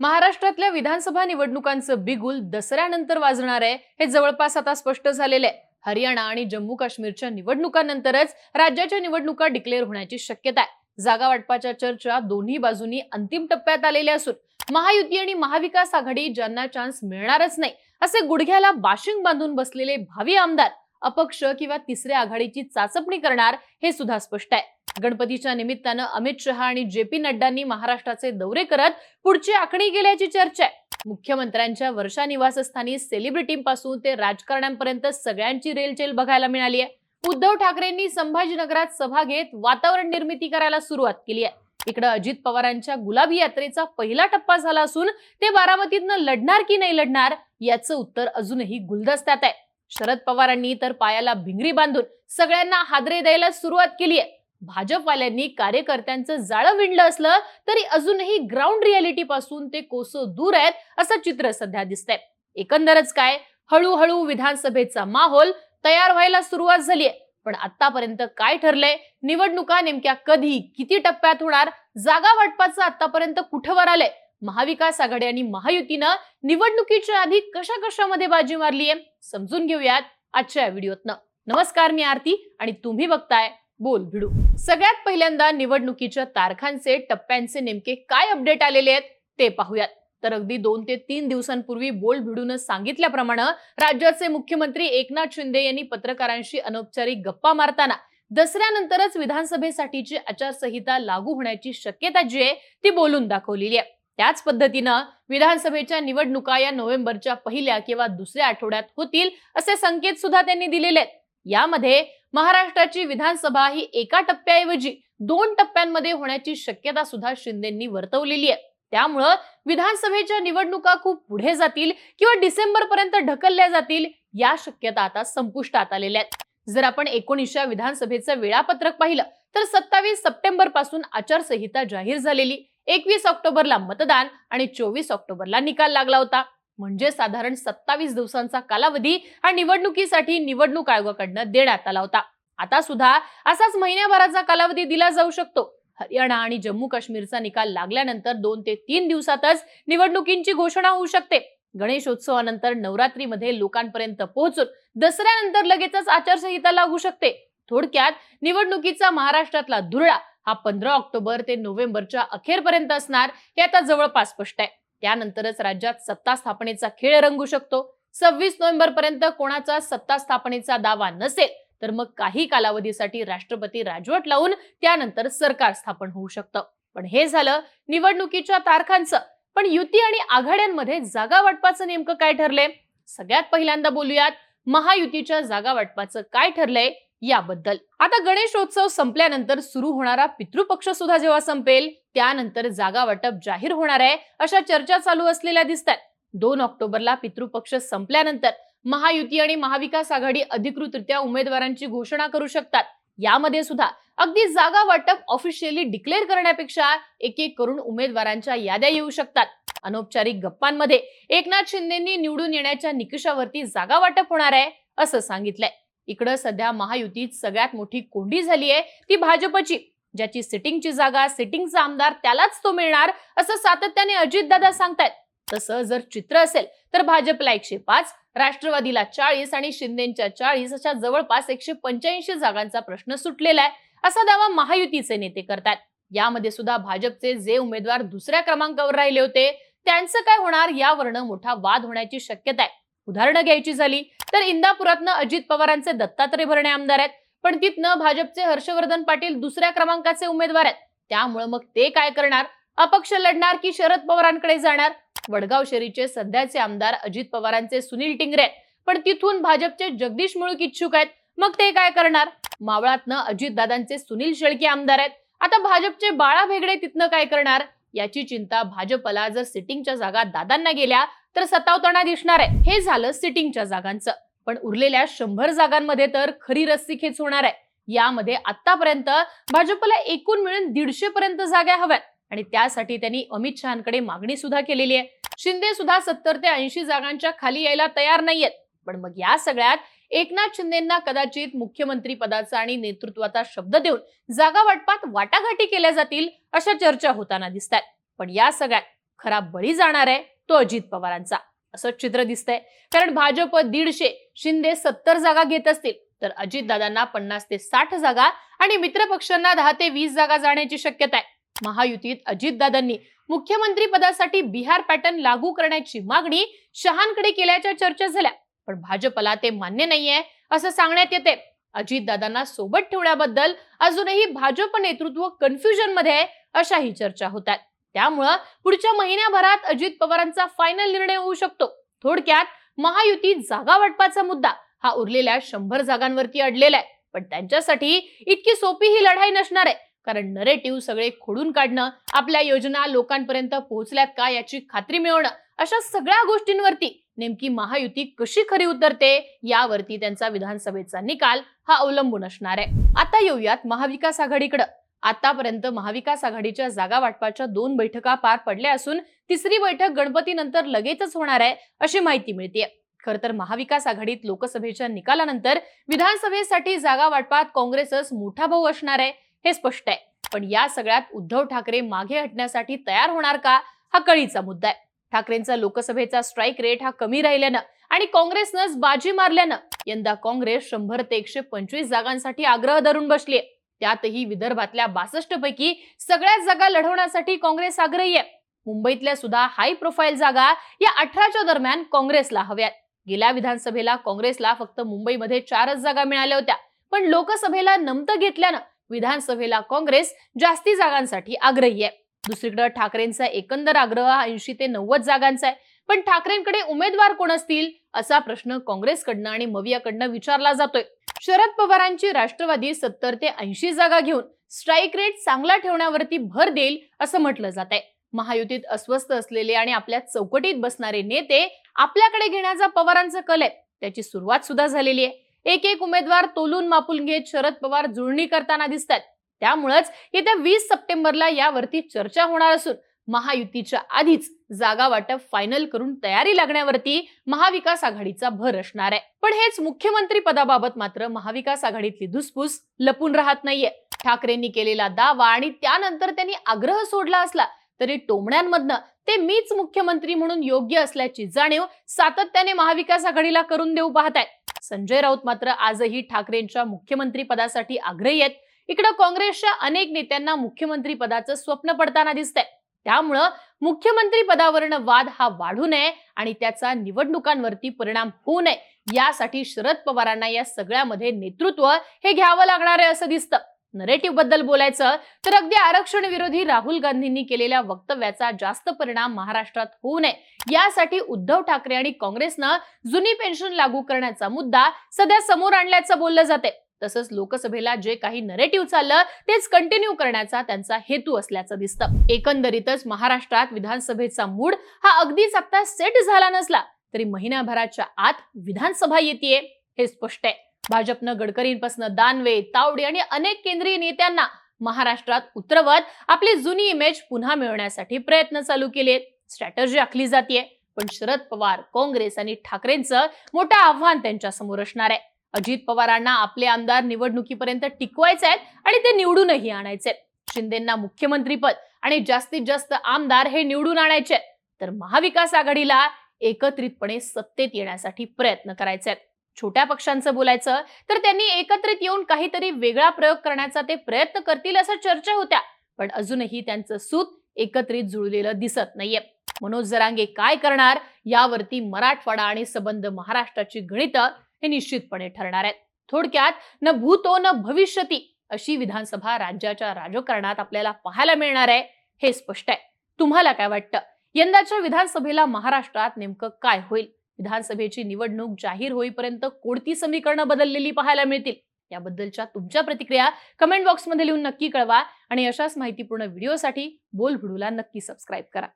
महाराष्ट्रातल्या विधानसभा निवडणुकांचं बिगुल दसऱ्यानंतर वाजणार आहे हे जवळपास आता स्पष्ट झालेलं आहे. हरियाणा आणि जम्मू काश्मीरच्या निवडणुकांनंतरच राज्याच्या निवडणुका डिक्लेअर होण्याची शक्यता आहे. जागा वाटपाच्या चर्चा दोन्ही बाजूनी अंतिम टप्प्यात आलेल्या असून महायुती आणि महाविकास आघाडी ज्यांना चान्स मिळणारच नाही असे गुडघ्याला बाशिंग बांधून बसलेले भावी आमदार अपक्ष किंवा तिसऱ्या आघाडीची चाचपणी करणार हे सुद्धा स्पष्ट आहे. गणपतीच्या निमित्तानं अमित शहा आणि जे पी नड्डांनी महाराष्ट्राचे दौरे करत पुढची आखणी केल्याची चर्चा आहे. मुख्यमंत्र्यांच्या वर्षा निवासस्थानी सेलिब्रिटींपासून ते राजकारण्यांपर्यंत सगळ्यांची रेलचेल बघायला मिळाली आहे. उद्धव ठाकरेंनी संभाजीनगरात सभा घेत वातावरण निर्मिती करायला सुरुवात केली आहे. इकडे अजित पवारांच्या गुलाबी यात्रेचा पहिला टप्पा झाला असून ते बारामतीतनं लढणार की नाही लढणार याचं उत्तर अजूनही गुलदस्त्यात आहे. शरद पवारांनी तर पायाला भिंगरी बांधून सगळ्यांना हादरे द्यायला सुरुवात केली आहे. भाजपवाल्यांनी कार्यकर्त्यांचं जाळं विणलं असलं तरी अजूनही ग्राउंड रियालिटी पासून ते कोसो दूर आहेत असं चित्र सध्या दिसतंय. एकंदरच काय हळूहळू विधानसभेचा माहोल तयार व्हायला सुरुवात झालीय पण आतापर्यंत काय ठरलंय निवडणुका नेमक्या कधी किती टप्प्यात होणार जागा वाटपाचं आतापर्यंत कुठवर आलंय महाविकास आघाडी आणि महायुतीनं निवडणुकीच्या आधी कशा कशामध्ये बाजी मारलीये समजून घेऊयात आजच्या या व्हिडिओतनं. नमस्कार मी आरती आणि तुम्ही बघताय बोल भिडू. सगळ्यात पहिल्यांदा निवडणुकीच्या तारखांचे टप्प्यांचे नेमके काय अपडेट आलेले आहेत ते पाहूयात. तर अगदी दोन ते तीन दिवसांपूर्वी बोल भिडून सांगितल्याप्रमाणे राज्याचे मुख्यमंत्री एकनाथ शिंदे यांनी पत्रकारांशी अनौपचारिक गप्पा मारताना दसऱ्यानंतरच विधानसभेसाठीची आचारसंहिता लागू होण्याची शक्यता जी आहे ती बोलून दाखवलेली आहे. त्याच पद्धतीनं विधानसभेच्या निवडणुका या नोव्हेंबरच्या पहिल्या किंवा दुसऱ्या आठवड्यात होतील असे संकेत सुद्धा त्यांनी दिलेले आहेत. यामध्ये महाराष्ट्राची विधानसभा ही एका टप्प्याऐवजी दोन टप्प्यांमध्ये होण्याची शक्यता सुद्धा शिंदेंनी वर्तवलेली आहे. त्यामुळं विधानसभेच्या निवडणुका खूप पुढे जातील किंवा डिसेंबर पर्यंत ढकलल्या जातील या शक्यता आता संपुष्टात आलेल्या आहेत. जर आपण एकोणीसच्या विधानसभेचं वेळापत्रक पाहिलं तर सत्तावीस सप्टेंबरपासून आचारसंहिता जाहीर झालेली. एकवीस ऑक्टोबरला मतदान आणि चोवीस ऑक्टोबरला निकाल लागला होता. म्हणजे साधारण सत्तावीस दिवसांचा कालावधी हा निवडणुकीसाठी निवडणूक आयोगाकडनं देण्यात आला होता. आता सुद्धा असाच महिन्याभराचा कालावधी दिला जाऊ शकतो. हरियाणा आणि जम्मू काश्मीरचा निकाल लागल्यानंतर दोन ते तीन दिवसातच निवडणुकींची घोषणा होऊ शकते. गणेशोत्सवानंतर नवरात्रीमध्ये लोकांपर्यंत पोहोचून दसऱ्यानंतर लगेचच आचारसंहिता लागू शकते. थोडक्यात निवडणुकीचा महाराष्ट्रातला धुरळा हा पंधरा ऑक्टोबर ते नोव्हेंबरच्या अखेरपर्यंत असणार हे आता जवळपास स्पष्ट आहे. त्यानंतरच राज्यात सत्ता स्थापनेचा खेळ रंगू शकतो. सव्वीस नोव्हेंबर पर्यंत कोणाचा सत्ता स्थापनेचा दावा नसेल तर मग काही कालावधीसाठी राष्ट्रपती राजवट लावून त्यानंतर सरकार स्थापन होऊ शकतं. पण हे झालं निवडणुकीच्या तारखांचं. पण युती आणि आघाड्यांमध्ये जागा वाटपाचं नेमकं काय ठरलंय? सगळ्यात पहिल्यांदा बोलूयात महायुतीच्या जागा वाटपाचं काय ठरलंय? याबद्दल. आता गणेशोत्सव संपल्यानंतर सुरू होणारा पितृपक्ष सुद्धा जेव्हा संपेल त्यानंतर जागा वाटप जाहीर होणार आहे अशा चर्चा चालू असलेल्या दिसतात दोन ऑक्टोबरला पितृपक्ष संपल्यानंतर महायुती आणि महाविकास आघाडी अधिकृतरित्या उमेदवारांची घोषणा करू शकतात. यामध्ये सुद्धा अगदी जागा वाटप ऑफिशियली डिक्लेअर करण्यापेक्षा एक एक करून उमेदवारांच्या याद्या येऊ शकतात. अनौपचारिक गप्पांमध्ये एकनाथ शिंदेंनी निवडून येण्याच्या निकषावरती जागा वाटप होणार आहे असं सांगितलंय. इकडं सध्या महायुतीत सगळ्यात मोठी कोंडी झाली आहे ती भाजपची. ज्याची सिटिंगची जागा सिटिंगचा आमदार त्यालाच तो मिळणार असं सातत्याने अजितदादा सांगतायत. तसं जर चित्र असेल तर भाजपला एकशे पाच राष्ट्रवादीला चाळीस आणि शिंदेच्या चाळीस अशा जवळपास एकशे पंच्याऐंशी जागांचा प्रश्न सुटलेला आहे असा दावा महायुतीचे नेते करतात. यामध्ये सुद्धा भाजपचे जे उमेदवार दुसऱ्या क्रमांकावर राहिले होते त्यांचं काय होणार यावरनं मोठा वाद होण्याची शक्यता आहे. उदाहरणं घ्यायची झाली तर इंदापुरातनं अजित पवारांचे दत्तात्रय भरणे आमदार आहेत. पण तिथनं भाजपचे हर्षवर्धन पाटील दुसऱ्या क्रमांकाचे उमेदवार आहेत. त्यामुळे मग ते काय करणार? अपक्ष लढणार की शरद पवारांकडे जाणार? वडगाव शहरीचे सध्याचे आमदार अजित पवारांचे सुनील टिंगरे आहेत. पण तिथून भाजपचे जगदीश मुळूक इच्छुक आहेत. मग ते काय करणार? मावळातनं अजित दादांचे सुनील शेळके आमदार आहेत. आता भाजपचे बाळा भेगडे तिथनं काय करणार? याची चिंता भाजपला जर सिटिंगच्या जागा दादांना गेल्या तर सतावताना दिसणार आहे. हे झालं सिटिंगच्या जागांचं. पण उरलेल्या शंभर जागांमध्ये तर खरी रस्सीखेच होणार आहे. यामध्ये आतापर्यंत भाजपला एकूण मिळून दीडशे पर्यंत जागा हव्यात. आणि त्यासाठी त्यांनी अमित शहाकडे मागणी सुद्धा केलेली आहे. शिंदे सुद्धा सत्तर ते ऐंशी जागांच्या खाली यायला तयार नाहीयेत. पण मग या सगळ्यात एकनाथ शिंदेना कदाचित मुख्यमंत्री पदाचा आणि नेतृत्वाचा शब्द देऊन जागा वाटपात वाटाघाटी केल्या जातील अशा चर्चा होताना दिसतात पण या सगळ्यात खरा बळी जाणार आहे तो अजित पवारांचा. असं चित्र दिसतंय. कारण भाजप दीडशे शिंदे सत्तर जागा घेत असतील तर अजितदादांना पन्नास ते साठ जागा आणि मित्रपक्षांना दहा ते वीस जागा जाण्याची शक्यता आहे. महायुतीत अजितदादांनी मुख्यमंत्री पदासाठी बिहार पॅटर्न लागू करण्याची मागणी शहांकडे केल्याच्या चर्चा झाल्या. पण भाजपला ते मान्य नाहीये असं सांगण्यात येते अजितदादांना सोबत ठेवण्याबद्दल अजूनही भाजप नेतृत्व कन्फ्युजनमध्ये आहे अशाही चर्चा होतात त्यामुळं पुढच्या महिन्याभरात अजित पवारांचा फायनल निर्णय होऊ शकतो. थोडक्यात महायुती जागा वाटपाचा मुद्दा हा उरलेल्या शंभर जागांवरती अडलेला आहे. पण त्यांच्यासाठी इतकी सोपी ही लढाई नसणार आहे. कारण नरेटिव्ह सगळे खोडून काढणं आपल्या योजना लोकांपर्यंत पोहोचल्यात का याची खात्री मिळवणं अशा सगळ्या गोष्टींवरती नेमकी महायुती कशी खरी उतरते यावरती त्यांचा विधानसभेचा निकाल हा अवलंबून असणार आहे. आता येऊयात महाविकास आघाडीकडे. आतापर्यंत महाविकास आघाडीच्या जागा वाटपाच्या दोन बैठका पार पडल्या असून तिसरी बैठक गणपतीनंतर लगेचच होणार आहे अशी माहिती मिळते खर तर महाविकास आघाडीत लोकसभेच्या निकालानंतर विधानसभेसाठी जागा वाटपात काँग्रेसच मोठा भाऊ असणार आहे हे स्पष्ट आहे. पण या सगळ्यात उद्धव ठाकरे मागे हटण्यासाठी तयार होणार का हा कळीचा मुद्दा आहे. ठाकरेंचा लोकसभेचा स्ट्राईक रेट हा कमी राहिल्यानं आणि काँग्रेसनंच बाजी मारल्यानं यंदा काँग्रेस शंभर ते एकशे पंचवीस जागांसाठी आग्रह धरून बसलीय. त्यातही विदर्भातल्या बासष्ट पैकी सगळ्याच जागा लढवण्यासाठी काँग्रेस आग्रही आहे. मुंबईतल्या सुद्धा हाय प्रोफाईल जागा या अठराच्या दरम्यान काँग्रेसला हव्यात. गेल्या विधानसभेला काँग्रेसला फक्त मुंबईमध्ये चारच जागा मिळाल्या होत्या. पण लोकसभेला नमतं घेतल्यानं विधानसभेला काँग्रेस जास्ती जागांसाठी आग्रही आहे. दुसरीकडे ठाकरेंचा एकंदर आग्रह ऐंशी ते नव्वद जागांचा आहे. पण ठाकरेंकडे उमेदवार कोण असतील असा प्रश्न काँग्रेसकडनं आणि मवियाकडनं विचारला जातोय. शरद पवारांची राष्ट्रवादी सत्तर ते ऐंशी जागा घेऊन स्ट्राईक रेट चांगला ठेवण्यावरती भर देईल असं म्हटलं जात आहे महायुतीत अस्वस्थ असलेले आणि आपल्या चौकटीत बसणारे नेते आपल्याकडे घेण्याचा पवारांचा कल आहे. त्याची सुरुवात सुद्धा झालेली आहे. एक एक उमेदवार तोलून मापून घेत शरद पवार जुळणी करताना दिसतात त्यामुळेच येत्या वीस सप्टेंबरला यावरती चर्चा होणार असून महायुतीच्या आधीच जागा वाटप फायनल करून तयारी लागण्यावरती महाविकास आघाडीचा भर असणार आहे. पण हेच मुख्यमंत्री पदाबाबत मात्र महाविकास आघाडीतली धुसफूस लपून राहत नाहीये. ठाकरेंनी केलेला दावा आणि त्यानंतर त्यांनी आग्रह सोडला असला तरी टोमण्यांमधनं ते मीच मुख्यमंत्री म्हणून योग्य असल्याची जाणीव सातत्याने महाविकास आघाडीला करून देऊ पाहत आहेत. संजय राऊत मात्र आजही ठाकरेंच्या मुख्यमंत्री पदासाठी आग्रही आहेत. इकडे काँग्रेसच्या अनेक नेत्यांना मुख्यमंत्री पदाचं स्वप्न पडताना दिसतंय. त्यामुळं मुख्यमंत्री पदावरनं वाद हा वाढू नये आणि त्याचा निवडणुकांवरती परिणाम होऊ नये यासाठी शरद पवारांना या सगळ्यामध्ये नेतृत्व हे घ्यावं लागणार आहे असं दिसतं. नरेटिव्हबद्दल बोलायचं तर अगदी आरक्षण विरोधी राहुल गांधींनी केलेल्या वक्तव्याचा जास्त परिणाम महाराष्ट्रात होऊ नये. यासाठी उद्धव ठाकरे आणि काँग्रेसनं जुनी पेन्शन लागू करण्याचा मुद्दा सध्या समोर आणल्याचं बोललं जाते तसंच लोकसभेला जे काही नरेटिव्ह चाललं तेच कंटिन्यू करण्याचा त्यांचा हेतू असल्याचं दिसतं. एकंदरीतच महाराष्ट्रात विधानसभेचा मूड हा अगदीच आता सेट झाला नसला तरी महिन्याभराच्या आत विधानसभा येते हे स्पष्ट आहे. भाजपनं गडकरींपासून दानवे तावडे आणि अनेक केंद्रीय नेत्यांना महाराष्ट्रात उतरवत आपली जुनी इमेज पुन्हा मिळवण्यासाठी प्रयत्न चालू केले स्ट्रॅटर्जी आखली जाते पण शरद पवार काँग्रेस आणि ठाकरेंचं मोठं आव्हान त्यांच्यासमोर असणार आहे. अजित पवारांना आपले आमदार निवडणुकीपर्यंत टिकवायचे आहेत आणि ते निवडूनही आणायचे शिंदेना मुख्यमंत्रीपद आणि जास्तीत जास्त आमदार हे निवडून आणायचे तर महाविकास आघाडीला एकत्रितपणे सत्तेत येण्यासाठी प्रयत्न करायचे आहेत छोट्या पक्षांचं बोलायचं तर त्यांनी एकत्रित येऊन काहीतरी वेगळा प्रयोग करण्याचा ते प्रयत्न करतील असं चर्चा होत्या. पण अजूनही त्यांचं सूत एकत्रित जुळलेलं दिसत नाहीये. मनोज जरांगे काय करणार यावरती मराठवाडा आणि सबंध महाराष्ट्राची गणितं हे निश्चितपणे ठरणार आहेत. थोडक्यात न भूतो न भविष्यती अशी विधानसभा राज्याच्या राजकारणात आपल्याला पाहायला मिळणार आहे हे स्पष्ट आहे. तुम्हाला काय वाटतं? यंदाच्या विधानसभेला महाराष्ट्रात नेमकं काय होईल? विधानसभेची निवडणूक जाहीर होईपर्यंत कोणती समीकरणं बदललेली पाहायला मिळतील? याबद्दलच्या तुमच्या प्रतिक्रिया कमेंट बॉक्समध्ये लिहून नक्की कळवा आणि अशाच माहितीपूर्ण व्हिडिओसाठी बोल नक्की सबस्क्राईब करा.